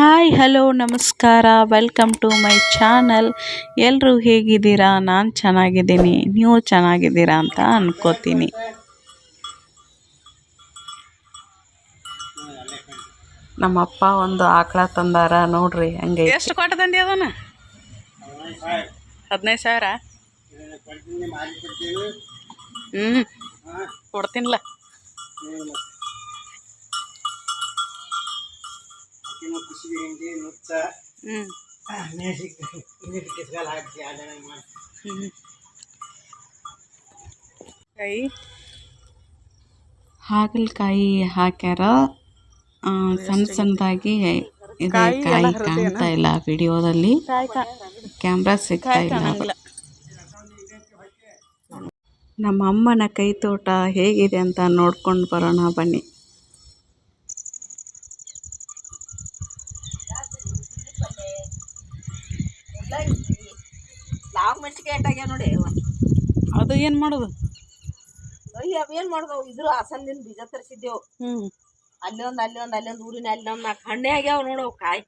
Hi, hello, ನಮಸ್ಕಾರ. Welcome to my channel. ಎಲ್ಲರೂ ಹೇಗಿದ್ದೀರಾ? ನಾನು ಚೆನ್ನಾಗಿದ್ದೀನಿ. ನೀವು ಚೆನ್ನಾಗಿದ್ದೀರಾ ಅಂತ ಅನ್ಕೋತೀನಿ. ನಮ್ಮಪ್ಪ ಒಂದು ಆಕಳ ತಂದಾರ. ನೋಡ್ರಿ ಹಂಗೆ ಎಷ್ಟು ಕೊಟ್ಟ ತಂದಿ ಅದನ್ನ? ಹದಿನೈದು ಸಾವಿರ? ಹ್ಞೂ ಕೊಡ್ತೀನಿಲ್ಲ ಹ್ಞೂ ಹ್ಞೂ ಕಾಯಿ ಹಾಗಲಕಾಯಿ ಹಾಕ್ಯಾರ. ಸಣ್ಣ ಸಣ್ಣದಾಗಿ ಇದೆ ಕಾಯಿ ಕಾಣ್ತಾ ಇಲ್ಲ ವಿಡಿಯೋದಲ್ಲಿ. ಕ್ಯಾಮ್ರಾ ಸಿಗ್ತಾ ಇಲ್ಲ. ನಮ್ಮ ಅಮ್ಮನ ಕೈ ತೋಟ ಹೇಗಿದೆ ಅಂತ ನೋಡ್ಕೊಂಡು ಬರೋಣ ಬನ್ನಿ. ಲಾವ್ ಮೆಣಸಿಗೆ ಎಟ್ಟಾಗ್ಯಾವ ನೋಡಿ ಅದು ಏನು ಮಾಡೋದು? ಅಯ್ಯ ಅವೇನ್ ಮಾಡ್ದವು ಇದ್ರ ಹಾಸನದಿಂದ ಬೀಜ ತರಿಸಿದ್ದೆವು. ಹ್ಞೂ ಅಲ್ಲಿ ಒಂದು ಅಲ್ಲಿ ಒಂದು ಅಲ್ಲಿ ಒಂದು ಊರಿನ ಅಲ್ಲಿ ಒಂದು ನಾಲ್ಕು ಹಣ್ಣೆ ಆಗ್ಯಾವ ನೋಡು ಅವು ಕಾಯಿ.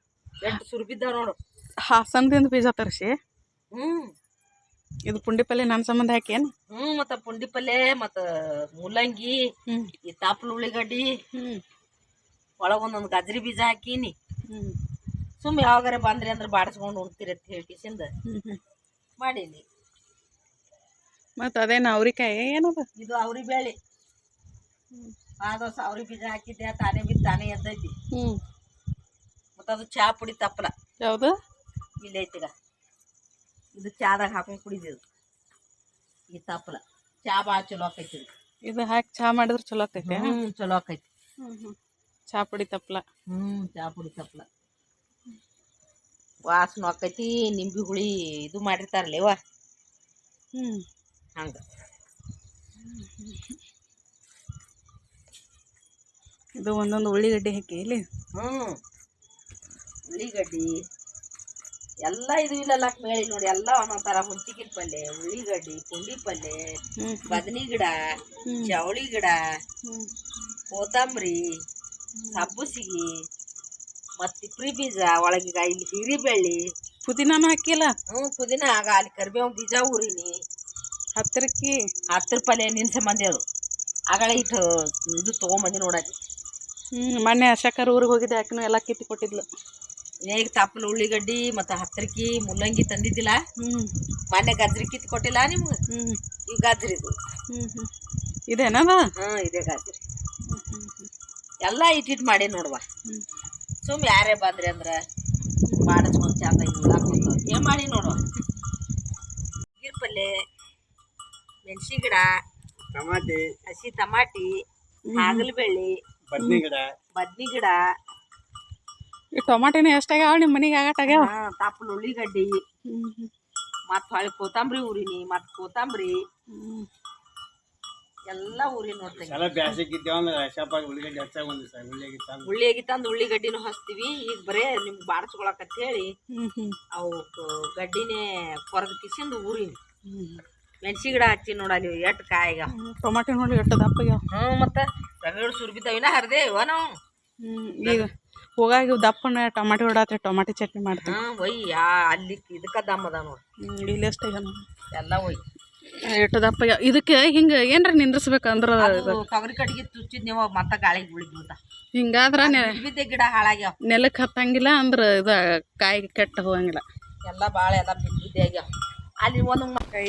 ಎಂಟು ಸುರ್ಬಿದ್ದಾವ ನೋಡು. ಹಾಸನದಿಂದ ಬೀಜ ತರಿಸಿ? ಹ್ಮ್. ಇದು ಪುಂಡಿ ಪಲ್ಯ ನನ್ನ ಸಂಬಂಧ ಹಾಕೇನು ಹ್ಞೂ ಮತ್ತು ಪುಂಡಿ ಪಲ್ಲೆ ಮತ್ತು ಮೂಲಂಗಿ ಹ್ಞೂ ಈ ತಾಪಲು ಉಳ್ಳಿಗಡ್ಡಿ ಹ್ಞೂ ಒಳಗೊಂದೊಂದು ಗಜ್ರಿ ಬೀಜ ಹಾಕೀನಿ. ಹ್ಞೂ ಸುಮ್ ಯಾವಾಗಾರ ಬಂದ್ರಿ ಅಂದ್ರೆ ಬಾಡಿಸ್ಕೊಂಡು ಉಣ್ತೀರಿ ಅಂತ ಹೇಳಿ ಕಿಸಿಂದ ಹ್ಞೂ ಹ್ಞೂ ಮಾಡೀನಿ ಮತ್ತು ಅದೇನು ಅವ್ರಿಕಾಯಿ? ಏನದ? ಇದು ಅವ್ರಿ ಬೇಳೆ. ಆದೋಸ ಅವ್ರಿ ಬೀಜ ಹಾಕಿದ್ದೆ ತಾನೇ ಬಿದ್ದು ತಾನೇ ಎದ್ದೈತಿ. ಹ್ಞೂ ಮತ್ತ ಅದು ಚಾ ಪುಡಿ ತಪ್ಪಲ. ಯಾವುದು? ಇಲ್ಲಿ ಐತಿಗ ಇದು ಚಾದಾಗ ಹಾಕೊಂಡು ಕುಡಿದಿದ್ದು. ಈ ತಪ್ಪಲ. ಚಾ ಭಾಳ ಚಲೋ ಆಕೈತಿ ಇದು. ಹಾಕಿ ಚಹಾ ಮಾಡಿದ್ರೆ ಚಲೋ ಆಕೈತಿ? ಚಲೋ ಆಕೈತಿ. ಹ್ಞೂ ಹ್ಞೂ ಚಹಾ ಪುಡಿ ತಪ್ಪಲ. ಹ್ಮ್ ಚಾ ಪುಡಿ ತಪ್ಪಲ. ವಾಸನ ಆಕೈತಿ ನಿಂಬೆ ಹುಳಿ ಇದು ಮಾಡಿರ್ತಾರಲ್ಲ ಇವ? ಹ್ಞೂ ಹಂಗ. ಇದು ಒಂದೊಂದು ಉಳ್ಳಿಗಡ್ಡೆ ಹಾಕಿ ಇಲ್ಲಿ? ಹ್ಞೂ ಉಳ್ಳಿಗಡ್ಡಿ. ಎಲ್ಲ ಇದು ಇಲ್ಲಲ್ಲ ಮೇಳಿ ನೋಡಿ ಎಲ್ಲ ಒಂದೊಂದು ಥರ ಹುಂಚಿಗಿನ ಪಲ್ಯ ಉಳ್ಳಿಗಡ್ಡಿ ಪುಂಡಿ ಪಲ್ಯ ಬದನಿ ಗಿಡ. ಚವಳಿ ಗಿಡ ಕೊತ್ತಂಬರಿ ಸಬ್ಬಸಿಗಿ ಮತ್ತು ತಿಪ್ರಿ ಬೀಜ ಒಳಗೀಗ ಇಲ್ಲಿ ಹೀರಿಬೆಳ್ಳಿ. ಪುದೀನಾನು ಹಾಕಿಲ್ಲ ಹ್ಞೂ ಪುದೀನ. ಆಗ ಅಲ್ಲಿ ಕರಿಬೇವು ಬೀಜ ಊರಿನಿ. ಹತ್ತಿರಕ್ಕಿ? ಹತ್ತು ರೂಪಾಯಿ ನಿನ್ನ ಸಂಬಂಧಿ ಅದು. ಆಗಳ ಇಟ್ಟು ಇದು ತೊಗೊಂಬಂದಿ ನೋಡಕ್ಕೆ ಹ್ಞೂ ಮೊನ್ನೆ ಅಶಕರ್ ಊರಿಗೆ ಹೋಗಿದ್ದೆ ಯಾಕೆ ಎಲ್ಲ ಕಿತ್ತು ಕೊಟ್ಟಿದ್ಲು. ಈಗ ತಪ್ಪಲು ಉಳ್ಳಿಗಡ್ಡಿ ಮತ್ತು ಹತ್ತರಿಕಿ ಮುಲ್ಲಂಗಿ ತಂದಿದ್ದಿಲ್ಲ. ಹ್ಞೂ ಮೊನ್ನೆ ಗಜ್ರಿ ಕಿತ್ತು ಕೊಟ್ಟಿಲ್ಲ ನಿಮ್ಗೆ? ಹ್ಞೂ ಈ ಗಜ್ರಿದು ಹ್ಞೂ ಹ್ಞೂ ಇದೇನವ? ಹ್ಞೂ ಇದೆ ಗಜ್ರಿ. ಎಲ್ಲ ಇಟ್ಟಿಟ್ಟು ಮಾಡಿ ನೋಡುವ. ಹ್ಞೂ ಸುಮ್ ಯಾರೇ ಬಂದ್ರಿ ಅಂದ್ರೆ ಮಾಡಿಸ್ಕೊಂಡು ಚಂದ ಹಾಕೊಂಡು ಏನು ಮಾಡಿ ನೋಡು. ನೀರು ಪಲ್ಲೆ ಮೆಣಸಿ ಗಿಡ ಟಮಾಟಿ ಹಸಿ ಟಮಾಟಿ ಹಾಗಲಬೆಳ್ಳಿ ಬದ್ನಿ ಗಿಡ. ಬದ್ನಿ ಗಿಡ. ಈ ಟೊಮಾಟಿನ ಎಷ್ಟಾಗ್ಯಾವ ನಿಮ್ಮ ಮನೆಗೆ ಆಗಟ್ಟಾಗ್ಯಾವ ಹಾ, ತಾಪಲ್ ಉಳ್ಳಿಗಡ್ಡಿ. ಮತ್ತು ಹೊಳ್ಳಿ ಕೊತ್ತಂಬರಿ ಊರಿನಿ ಮತ್ತು ಕೊತ್ತಂಬರಿ ಹ್ಞೂ ಎಲ್ಲ ಊರಿ ನೋಡ್ತೀನಿ. ಎಲ್ಲ ಬ್ಯಾಸಿಗೆ ಇದ್ದೇವ ಅಂದ್ರೆ ಶಾಪಾಗಿ ಉಳ್ಳಿಗಡ್ಡೆ ಹೆಚ್ಚಾಗಿ ಒಂದು ಸರ್. ಉಳ್ಳಿಗೆ ತಂದು. ಉಳ್ಳಿಯಾಗಿ ತಂದು ಉಳ್ಳಿಗಡ್ಡಿನೂ ಹಚ್ತೀವಿ. ಈಗ ಬರೇ ನಿಮ್ಗೆ ಅಂತ ಹೇಳಿ ಅವು ಗಡ್ಡಿನೇ ಕೊರದು ಕಿಸಿಂದು ಊರಿನ. ಮೆಣಸಿ ಗಿಡ ಹಚ್ಚಿ ನೋಡಲಿ ಎಷ್ಟು ಕಾಯಿಗ. ಟೊಮಾಟೊ ನೋಡಿ ಎಷ್ಟು ದಪ್ಪ ಹ್ಞೂ ಮತ್ತು ರಗಡ್ ಸುರ್ಬಿದ್ದಾವ ಇನ್ನ ಹರಿದೆ ಇವ ನಾವು. ಹ್ಞೂ ಈಗ ಹೋಗಾಗಿ ದಪ್ಪನ ಟೊಮಾಟೊ ಹೊಡಾತ್ರಿ ಟೊಮಾಟೊ ಚಟ್ನಿ ಮಾಡ್ತೀವಿ. ಹಾಂ ಒಯ್ಯ ಅಲ್ಲಿ ಇದಕ್ಕೆ ದಮ್ಮದ ನೋಡಿ. ಇಲ್ಲಿ ಎಷ್ಟಾಗ್ಯಾವ ಎಲ್ಲ ಒಯ್. ಎಷ್ಟು ದಪ್ಪ ಇದಕ್ಕೆ ಹಿಂಗೆ ಏನ್ರ ನಿಂದ್ರಿಸ್ಬೇಕಂದ್ರೆ ಕವರಿ ಕಟ್ಟಿಗೆ ತುಚ್ಚಿದ್ ನೀವು ಮತ್ತೆ ಗಾಳಿಗೆ ಉಳಿದ್ಬಿಡ್ತ ಹಿಂಗಾದ್ರೆ ನೆ ಬಿದ್ದೆ ಗಿಡ ಹಾಳಾಗ್ಯಾವ. ನೆಲಕ್ಕೆ ಹತ್ತಂಗಿಲ್ಲ ಅಂದ್ರೆ ಇದು ಕಾಯಿ ಕೆಟ್ಟ ಹೋಗಂಗಿಲ್ಲ. ಎಲ್ಲ ಭಾಳ ಎಲ್ಲ ಬಿದ್ದು ಆಗ್ಯಾವ. ಅಲ್ಲಿ ಒಂದು ಕೈ.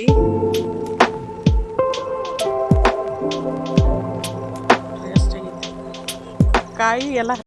ಕಾಯಿ ಎಲ್ಲ